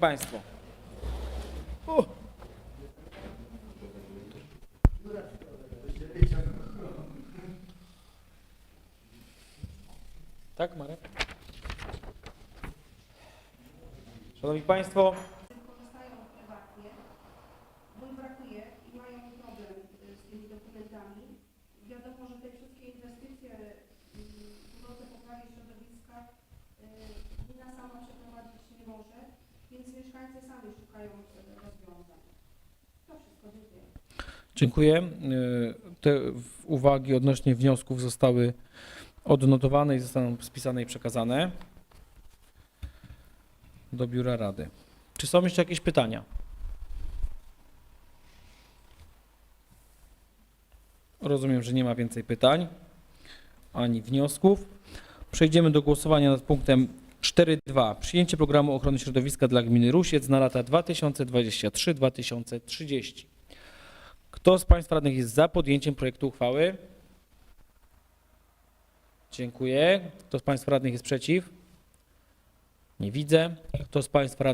Państwo. Tak, Marek? Szanowni Państwo, brakuje i mają problem z tymi dokumentami. Wiadomo, że te wszystkie inwestycje więc mieszkańcy sami szukają y, rozwiązań. To wszystko, dziękuję. dziękuję. Y, Te uwagi odnośnie wniosków zostały odnotowane i zostaną spisane i przekazane do Biura Rady. Czy są jeszcze jakieś pytania? Rozumiem, że nie ma więcej pytań ani wniosków. Przejdziemy do głosowania nad punktem 4.2. Przyjęcie programu ochrony środowiska dla gminy Rusiec na lata 2023-2030. Kto z Państwa radnych jest za podjęciem projektu uchwały? Dziękuję. Kto z Państwa radnych jest przeciw? Nie widzę. Kto z Państwa radnych